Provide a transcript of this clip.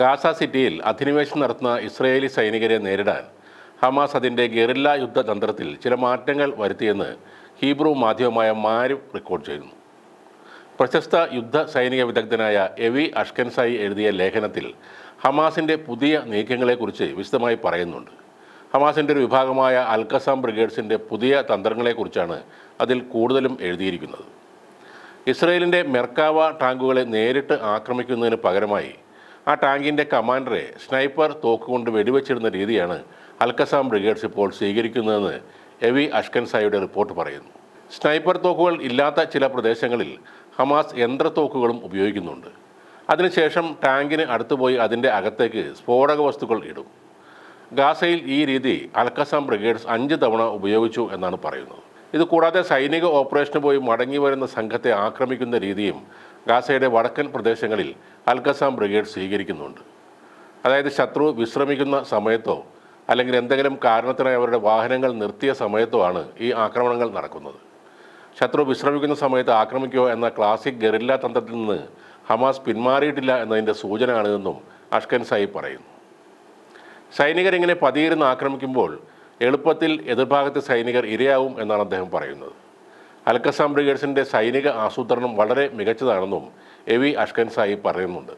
Gaza സിറ്റിയിൽ അധിനിവേശം നടത്തുന്ന ഇസ്രയേലി സൈനികരെ നേരിടാൻ ഹമാസ് അതിന്റെ ഗെറില്ല യുദ്ധതന്ത്രത്തിൽ ചില മാറ്റങ്ങൾ വരുത്തിയെന്ന് ഹീബ്രു മാധ്യമമായ മാരും റിപ്പോർട്ട് ചെയ്യുന്നു. പ്രശസ്ത യുദ്ധ സൈനിക വിദഗ്ധനായ എവി അഷ്കൻസായി എഴുതിയ ലേഖനത്തിൽ ഹമാസിന്റെ പുതിയ നീക്കങ്ങളെക്കുറിച്ച് വിശദമായി പറയുന്നുണ്ട്. ഹമാസിന്റെ ഒരു വിഭാഗമായ അൽക്കസാം ബ്രിഗേഡ്സിന്റെ പുതിയ തന്ത്രങ്ങളെക്കുറിച്ചാണ് അതിൽ കൂടുതലും എഴുതിയിരിക്കുന്നത്. ഇസ്രയേലിന്റെ മെർക്കാവ ടാങ്കുകളെ നേരിട്ട് ആക്രമിക്കുന്നതിന് പകരമായി ആ ടാങ്കിന്റെ കമാൻഡറെ സ്നൈപ്പർ തോക്ക് കൊണ്ട് വെടിവെച്ചിരുന്ന രീതിയാണ് അൽക്കസാം ബ്രിഗേഡ്സ് ഇപ്പോൾ സ്വീകരിക്കുന്നതെന്ന് എവി അഷ്കൻസായിയുടെ റിപ്പോർട്ട് പറയുന്നു. സ്നൈപ്പർ തോക്കുകൾ ഇല്ലാത്ത ചില പ്രദേശങ്ങളിൽ ഹമാസ് യന്ത്രത്തോക്കുകളും ഉപയോഗിക്കുന്നുണ്ട്. അതിനുശേഷം ടാങ്കിന് അടുത്തുപോയി അതിന്റെ അകത്തേക്ക് സ്ഫോടക വസ്തുക്കൾ ഇടും. ഗാസയിൽ ഈ രീതി അൽക്കസാം ബ്രിഗേഡ്സ് അഞ്ച് തവണ ഉപയോഗിച്ചു എന്നാണ് പറയുന്നത്. ഇത് കൂടാതെ സൈനിക ഓപ്പറേഷന് പോയി മടങ്ങി വരുന്ന സംഘത്തെ ആക്രമിക്കുന്ന രീതിയും ഗാസയുടെ വടക്കൻ പ്രദേശങ്ങളിൽ അൽക്കസാം ബ്രിഗേഡ് സ്വീകരിക്കുന്നുണ്ട്. അതായത് ശത്രു വിശ്രമിക്കുന്ന സമയത്തോ അല്ലെങ്കിൽ എന്തെങ്കിലും കാരണത്തിനായി അവരുടെ വാഹനങ്ങൾ നിർത്തിയ സമയത്തോ ആണ് ഈ ആക്രമണങ്ങൾ നടക്കുന്നത്. ശത്രു വിശ്രമിക്കുന്ന സമയത്ത് ആക്രമിക്കുക എന്ന ക്ലാസിക് ഗറില്ല തന്ത്രത്തിൽ നിന്ന് ഹമാസ് പിന്മാറിയിട്ടില്ല എന്നതിന്റെ സൂചനയാണിതെന്നും അഷ്കൻ സായി പറയുന്നു. സൈനികരിങ്ങനെ പതിയിരുന്ന് ആക്രമിക്കുമ്പോൾ എളുപ്പത്തിൽ എതിർഭാഗത്തെ സൈനികർ ഇരയാവും എന്നാണ് അദ്ദേഹം പറയുന്നത്. അൽക്കസാം ബ്രിഗേഡ്സിന്റെ സൈനിക ആസൂത്രണം വളരെ മികച്ചതാണെന്നും എവി അഷ്കൻ സായി പറയുന്നുണ്ട്.